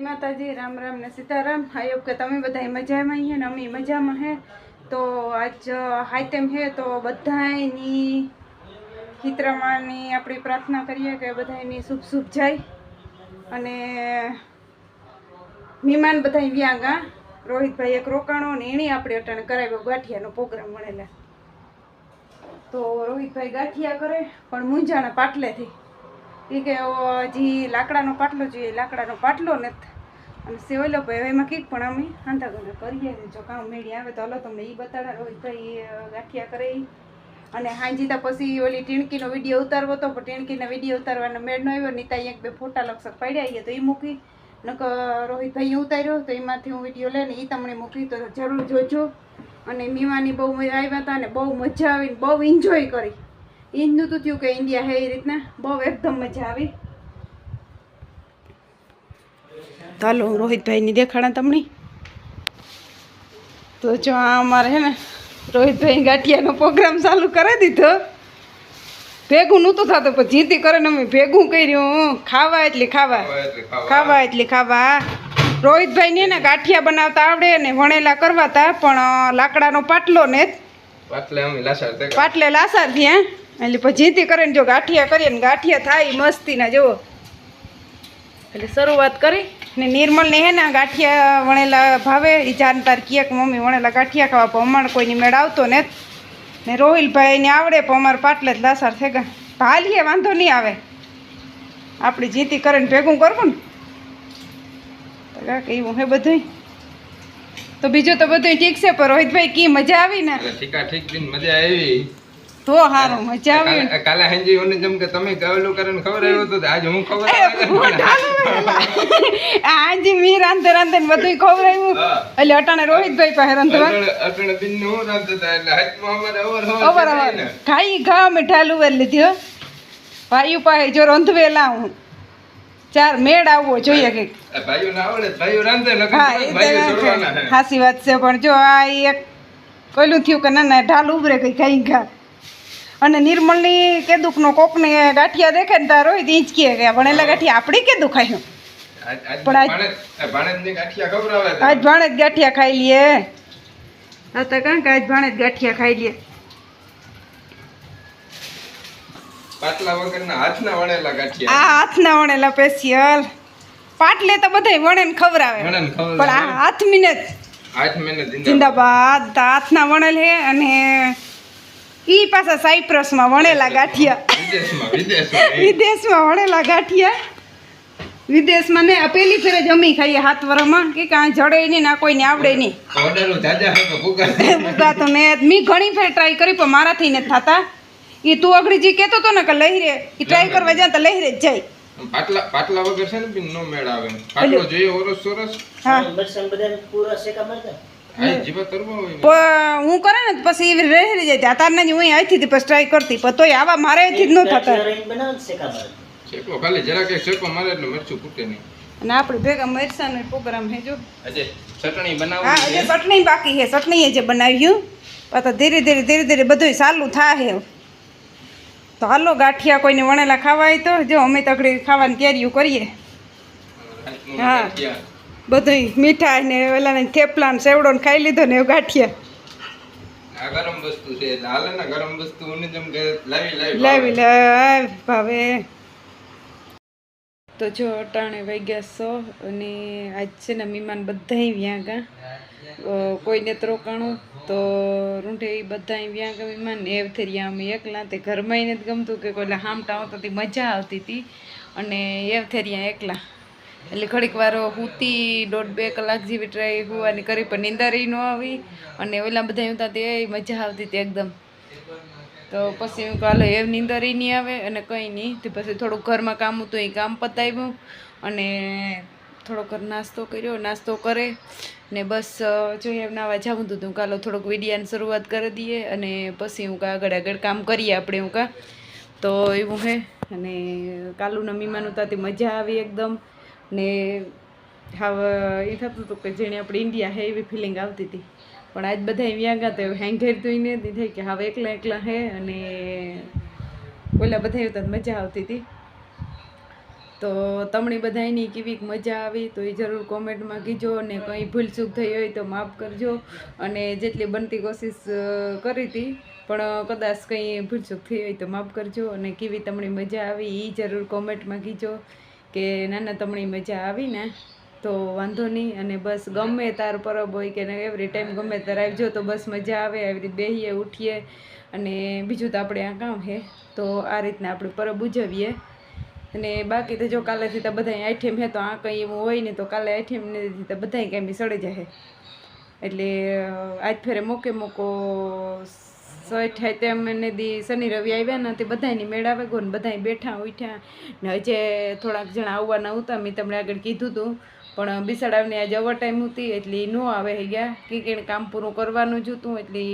જય માતાજી, રામ રામ ને સીતારામ. આયોગ કે તમે બધા મજામાં હે ને અમે મજામાં હે. તો આજ હાઈતેમ હે તો બધાની હિતરામાની આપણી પ્રાર્થના કરીએ કે બધાની શુભ શુભ જાય. અને મહેમાન બધા વ્યા ગા. રોહિતભાઈ એક રોકાણો ને એણે આપણે અટાણે કરાવ્યો ગાંઠિયાનો પ્રોગ્રામ મળેલા તો રોહિતભાઈ ગાંઠિયા કરે, પણ મૂંઝાણા પાટલેથી. એ કે હજી લાકડાનો પાટલો જોઈએ લાકડાનો પાટલો નથી. અને સેવલો ભાઈ, એમાં કીક પણ અમે આંધા ગણે કરીએ જો કામ મેળી આવે તો હલો તમને એ બતાડા. રોહિતભાઈ ભાઈ ગાંઠિયા કરે. અને હાંજીતા પછી ઓલી ટીણકીનો વીડિયો ઉતારવો હતો, પણ ટીણકીના વીડિયો ઉતારવાનો મેળનો આવ્યો, નીતા એક બે ફોટા લક્ષક પડ્યા તો એ મૂકી. નક રોહિતભાઈએ ઉતાર્યો, તો એમાંથી હું વીડિયો લઈને એ તમને મૂકી, તો જરૂર જોજો. અને મીવાની બહુ મજા આવ્યા હતા અને બહુ મજા આવીને બહુ એન્જોય કરી. ઈજનું તો થયું કે ઇન્ડિયા હે એ રીતના. બહુ એકદમ મજા આવી. ચાલો રોહિતભાઈની દેખાડા તમને. તો જો આ અમારે હે ને રોહિતભાઈ ગાંઠિયાનો પ્રોગ્રામ ચાલુ કરી દીધો. ભેગું નહોતું થતું પણ જીતી કરે ને અમે ભેગું કર્યું. ખાવા એટલી ખાવા. ખાવા એટલી ખાવા. રોહિતભાઈને ને ગાંઠિયા બનાવતા આવડે ને વણેલા કરવાતા પણ લાકડાનો પાટલો ને પાટલે લાસાર થયા એટલે પછી જીતી કરે ને જો ગાંઠિયા કરીએ ને ગાંઠિયા થાય મસ્તીના, જુઓ. એટલે શરૂઆત કરી ને નિર્મલને હે ને ગાંઠિયા વણેલા ભાવે એ જાણતાર કીએ કે, મમ્મી, વણેલા ગાંઠિયા ખાવા પણ અમારે કોઈની મેળ આવતો ને. ને રોહિલભાઈને આવડે પણ અમારે પાટલે જ લાસાર થેગા ભાલીએ વાંધો નહીં આવે. આપણી જીતી કરે ને ભેગું કરવું ને. તો કાંઈક એવું હે બધું તો બીજું તો બધું ઠીક છે, પણ રોહિતભાઈ કી મજા આવી ને મજા આવી. તો હારું મજા આવી. કાલે- હાંજી ઓને જેમ કે તમે ગવેલું કરીને ખબર આવ્યો તો આજ હું ખબર હાંજી મી રાંધે રાંધે બધું ખબર આવ્યું. એટલે અટાણે રોહિતભાઈ પાસે રાંધવા. અટાણે બિન હું રાંધતા એટલે હાથમાં અમારે અવર અવાર અવાર. ખાઈ ખા મીઠાલું લુવેર લીધી હો. ભાઈઓ પાસે જો રંધવેલા હું. ચાર મેળ આવવો જોઈએ કે ભાઈઓ ના આવડે ભાઈઓ રાંધે ન હા. સાચી વાત છે પણ જો આ એક કોઈલું થયું કે ના ના ઢાલ ઉભરે કઈ ખાઈ ઘા અને નિર્મલની કેદુકનો કોકને ગાંઠિયા દેખે ને તારો ઈ જ કહે કે ભણેલા ગાંઠિયા આપણી કેદું ખાયું આજ- આજ પણ આજ-. આજ ભાણેજ ગાંઠિયા ખાઈ લઈએ આ તો કારણ કે આજ ભાણે જ ગાંઠિયા ખાઈ લઈએ પાટલા વગરના હાથના વણેલા ગાંઠિયા. આ હાથના વણેલા સ્પેશિયલ. પાટલે તો બધાય વણે ને ખવડાવે પણ આ હાથ મિને હાથ જિંદાબાદ. તો હાથના વણેલ હે અને ઈ પાછા સાયપ્રસમાં વણેલા ગાંઠિયા. વિદેશમાં વિદેશમાં એ. વિદેશમાં વણેલા ગાંઠિયા. વિદેશમાં ને આ પેલી ફેરે જ અમી ખાઈએ હાથ વરમાં કે કાંઈ જડે નહીં ના કોઈને આવડે નહીં. ઓર્ડરો જાજા હે તો ભૂકા. તો ને મેં ઘણી ફેર ટ્રાય કરી પણ મારાથી નથી થતા. એ તું અગડીજી કહેતો હતો ને કે લઈ રે. એ ટ્રાય કરવા જાય તો લઈ રે જ જાય. પાટલા પાટલા વગર છે ને નો મેળ આવે. પાટલો જોઈએ ઓરસ સોરસ. હા. આ જીવા તરવા હોય ને. પણ હું કરે ને પછી એવી રહી રહી જાય. અત્યારના જ હું અહીંથી પછી ટ્રાય કરતી. પણ તોય આવા મારેથી જ ન થતા. શેકો ખાલી જરા કે શેકો મારે એટલે મરચું ફૂટે નહીં. અને આપણે ભેગા મરસાનો પ્રોગ્રામ હે જો. અજે ચટણી હા અજે ચટણી બાકી હે ચટણી જે બનાવ્યું પાછા ધીરે ધીરે ધીરે ધીરે બધું ચાલુ થાય તો હાલો ગાંઠિયા કોઈને વણેલા ખાવાય તો જો અમે તકડી ખાવાની તૈયારીઓ કરીએ. હા. બધું મીઠાઈ ને ઓલા થેપલા ને સેવડો ને ખાઈ લીધો ને એવું ગાંઠિયા. આ ગરમ વસ્તુ છે એટલે ને ગરમ વસ્તુ ઉની જેમ કે લાવી લાવી લાવી લાવ ભાવે. તો જો અટાણે વાગ્યા સો અને આજ છે ને મહેમાન બધાય વ્યાં ગા. કોઈને તો રૂંઢે એ બધાય વ્યાં ગા મહેમાન. ને એવથી રહ્યા અમે એકલા તે ઘરમાં નથી ગમતું કે કોઈ હામટા આવતા હતી મજા આવતી હતી અને એવથી રહ્યા એકલા. એટલે ઘડીક વાર હુતી, દોઢ બે કલાક જેવી ટ્રાય હોવાની કરી પણ નિંદારી ન આવી. અને ઓલા બધા હતા તે મજા આવતી હતી એકદમ. તો પછી હું કાલે એ નીંદર નહીં આવે. અને કંઈ નહીં તો પછી થોડુંક ઘરમાં કામ હતું, એ કામ પતાવ્યું. અને ઘર નાસ્તો કર્યો. નાસ્તો કરે. ને બસ જોઈએ એમ નાવા જાઉં તો હું કાલો થોડોક વિડીયાની શરૂઆત કરી દઈએ. અને પછી હું કા આગળ આગળ કામ કરીએ આપણે હું કા. તો એવું હે. અને કાલુના મીમાનું ત્યાંથી મજા આવી એકદમ. ને હવે, એ થતું હતું કે જેણે આપણે ઇન્ડિયા હે એવી ફિલિંગ આવતી હતી. પણ આજ બધા વ્યા ગયા તો હેંઘેર તો એને જ થઈ કે હવે એકલા એકલા હે અને ઓલા બધા તો મજા આવતી હતી. તો તમને બધાયની કેવી મજા આવી તો એ જરૂર કોમેન્ટમાં કીજો અને કંઈ ભૂલચૂક થઈ હોય તો માફ કરજો. અને જેટલી બનતી કોશિશ કરી હતી, પણ કદાચ કંઈ ભૂલચૂક થઈ હોય તો માફ કરજો. અને કેવી તમને મજા આવી એ જરૂર કોમેન્ટમાં કીજો. કે નાના તમને મજા આવી ને, તો વાંધો નહીં. અને બસ ગમે તાર પરબ હોય કે એવરી ટાઈમ ગમે તાર આવજો, તો બસ મજા આવે. આવી રીતે બેહીએ, ઉઠીએ. અને બીજું તો આપણે આ કામ છે તો આ રીતના આપણે પરબ ઉજવીએ. અને બાકી તો જો કાલેથી તો બધા આઈટમ હે, તો આ કંઈ એવું હોય ને તો કાલે આઈટમ નથી તો બધા કાંઈ સડી જાય. એટલે આજ ફેરે મોકે મોકો સઠ થાય તેમ ને દી શનિ રવિ આવ્યા ને તે બધાની મેળાવે ગયો ને બધાય બેઠા ઉઠ્યા. ને હજે થોડાક જણા આવવાના હતા મેં તમને આગળ કીધું હતું પણ બિસાડાવને આજે ઓવર ટાઈમ હતી એટલે ન આવે હે ગયા. કે કે કામ પૂરું કરવાનું જ હતું એટલે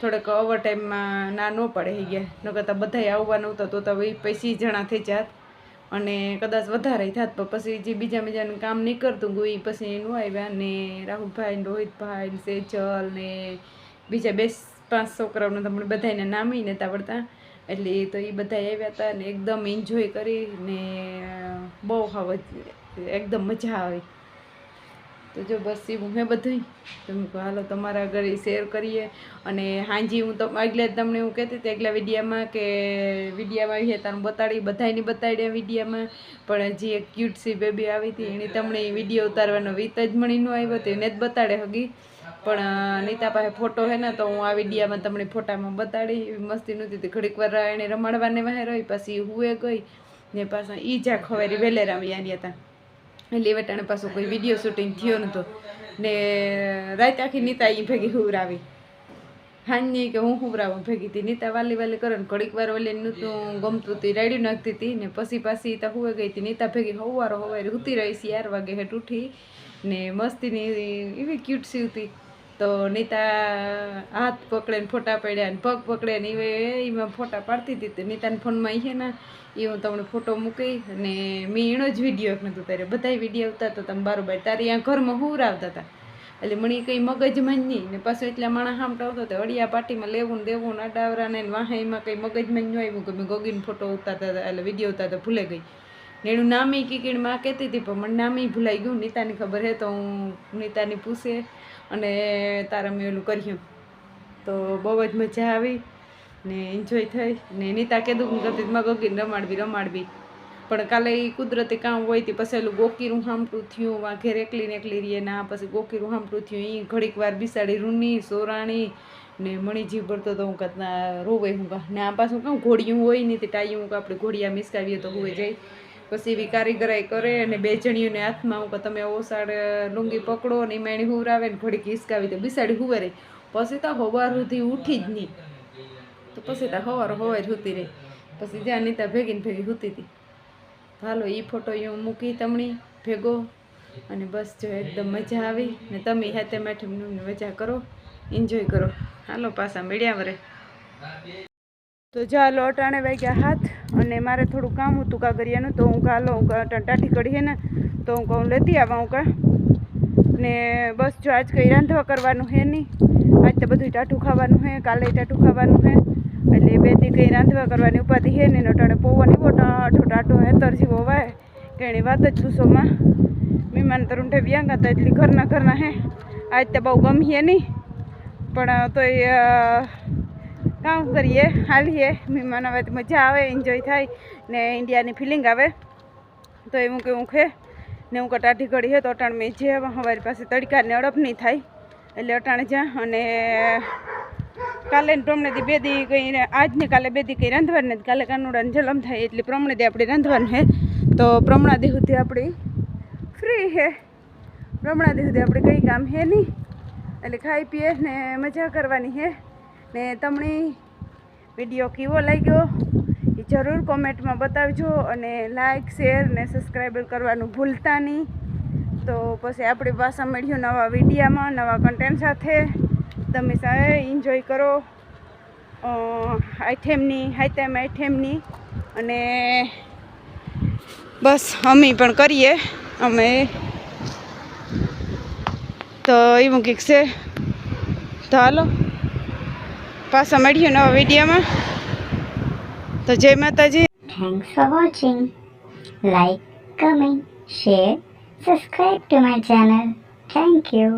થોડાક ઓવર ટાઈમમાં ના ન પડે હે ગયા. ન કરતાં બધાય આવવાનું હતા તો તો પૈસી જણા થઈ જાત. અને કદાચ વધારે થાત, પણ પછી જે બીજા બીજાનું કામ નહીં કરતું ગયું પછી ન આવ્યા. ને રાહુલભાઈ રોહિતભાઈ સેજલ ને બીજા બે પાંચ છોકરાઓને તમને બધાને નામી નતા આવડતા એટલે તો એ બધા આવ્યા હતા ને એકદમ એન્જોય કરી ને બહુ હાવ એકદમ મજા આવી. તો જો બસ એવું મેં બધું તમે કહો હાલો, તમારા ઘરે શેર કરીએ. અને હાંજી હું તો એટલે તમને હું કહેતી હતી એકલા વિડીયામાં કે, વિડીયામાં આવી તારું બતાડી, બધાયની બતાડ્યા વિડીયામાં. પણ જે ક્યુટસી બેબી આવી હતી એની તમને વીડિયો ઉતારવાનો વિત જ મળી આવ્યો, તો એને જ બતાડે હગી. પણ નીતા પાસે ફોટો હે ને, તો હું આ વિડીયામાં તમને ફોટામાં બતાડી મસ્તી નહોતી હતી. ઘડીક વાર એને રમાડવાને વાહે રહી પછી હુએ ગઈ, ને પાછા ઈ જા ખવારી વેલેરામ યાની હતા એટલે વટાણે પાછું કોઈ વીડિયો શૂટિંગ થયો નહોતો ને, રાત આખી નીતા એ ભેગી હુવરાવી. હાંજની કે હું હુવરાવું, ભેગી હતી નીતા વાલી વાલી કરે ને, ઘડીક વાર ઓલી નહોતું, ગમતું હતી રાડ્યું નાખતી હતી ને પછી પાછી તા હુવે ગઈ હતી નીતા ભેગી હવારો હવારી ઉતી રહી છે ચાર વાગે હેઠ ઉઠી, ને મસ્તીની એવી ક્યુટ સી હતી તો નીતા હાથ પકડે ને ફોટા પડ્યા ને પગ પકડે ને એ એમાં ફોટા પાડતી હતી નીતાના ફોનમાં છે ને એ હું તમને ફોટો મૂકી અને મેં એનો જ વીડિયો એક નહોતું તારે બધાય વીડિયો આવતા હતા તમે બારોબાર તારે અહીંયા ઘરમાં હુવરાવતા હતા એટલે મને કંઈ મગજમાં નહીં ને પાછું એટલા માણસ આવતો હતો અડિયા પાટીમાં લેવું ને દેવું ને અડાવરાને ને એમાં કંઈ મગજમાં ન આવ્યું કે મેં ગોગીને ફોટો ઉતારતા હતા એટલે વીડિયો ઉતારતા ભૂલે ગઈ. ને એનું નામે કીકીણમાં કહેતી હતી, પણ મને નામે ભૂલાઈ ગયું, નીતાની ખબર હે તો હું નીતાની પૂછે અને તારા મેં ઓલું કર્યું. તો બહુ જ મજા આવી ને એન્જોય થઈ. ને નીતા કીધું હું કરતી માં રમાડવી રમાડવી. પણ કાલે એ કુદરતી કામ હોય તે, પછી ઓલું ગોકીરું હામટું થયું, વા ઘેર એકલી ને એકલી રહીએ, ના પછી ગોકીરું હામટું થયું એ ઘડીક વાર બિસાડી રૂની, સોરાણી ને મણીજી ભરતો તો હું કતના રોવે હું કા. ને આ પાછું કહું ઘોડિયું હોય નહીં તે ટાઈ હું આપણે ઘોડિયા મિસકાવીએ તો હોય જાય પછી એવી કારીગરાઈ કરે અને બે જણીઓને હાથમાં હું કે તમે ઓસાડ, લુંગી પકડો ને એમાં એની હુવરાવે ને ઘડીક હિસકાવી દે, બિસાડી હુવે રહી પછી તો હવાર સુધી ઉઠી જ નહીં તો પછી તો હવાર હવાર હુતી રહી પછી જ્યાં નીતા ભેગીને ભેગી હુતી હતી હાલો એ ફોટો હું મૂકી તમને, ભેગો. અને બસ જો એકદમ મજા આવી. ને તમે હાથે માઠે મજા કરો એન્જોય કરો. હાલો, પાછા મળ્યા વરે તો ચાલો અટાણે વાગ્યા હાથ અને મારે થોડું કામ હતું કાગરિયાનું તો હું કાલો હું કા- કઢીએ ને તો હું કહું લેતી આવા હું કા. ને બસ જો આજ કંઈ રાંધવા કરવાનું હે નહીં. આજ તો બધું ટાઠું ખાવાનું હે કાલે ટાટું ખાવાનું હે. એટલે બે દી કંઈ રાંધવા કરવાની ઉપાધિ હે નહીં અટાણે નહીં એવો આઠો ટાટો હેતર જેવો વાય કે એની વાત જ પૂછોમાં મહેમાન તરુંઠે વ્યાંગ હતા એટલે ઘરના ઘરના હે. આજ તો બહુ ગમીએ નહીં. પણ તોય અ, કામ કરીએ, હાલીએ, મહેમાનો આવે મજા આવે એન્જોય થાય ને ઇન્ડિયાની ફિલિંગ આવે. તો એવું કે હું ખે ને હું કટાટી ઘડી હે તો અટાણ મેં જે અમારી પાસે તડકાને અડપ નહીં થાય. એટલે અટાણે જા અને કાલે ને પ્રમણે દી બે દી કંઈ આજને કાલે બે દી કંઈ રાંધવાનું નથી. કાલે કાનુડાને જલમ થાય એટલે પ્રમણે દી આપણે રાંધવાનું હે. તો પ્રમણા દી સુધી આપણી ફ્રી હે. પ્રમણા દી સુધી આપણે કંઈ કામ હે નહીં. એટલે ખાઈ પીએ ને મજા કરવાની હે. ને તમને વીડિયો કેવો લાગ્યો એ જરૂર કોમેન્ટમાં બતાવજો અને લાઇક શેર ને સબસ્ક્રાઈબ કરવાનું ભૂલતા નહીં. તો પછી આપણી પાછા મળ્યું નવા વિડીયામાં, નવા કન્ટેન્ટ સાથે. તમે સાહેબ એન્જોય કરો. આઈટેમની હાઈટેમ આઈટેમની અને બસ અમે પણ કરીએ. અમે તો એવું કંઈક છે. તો હાલો. પાછા મળીએ નવા વિડીયોમાં તો જય માતાજી Thanks for watching. like, comment, share, subscribe to my channel. Thank you.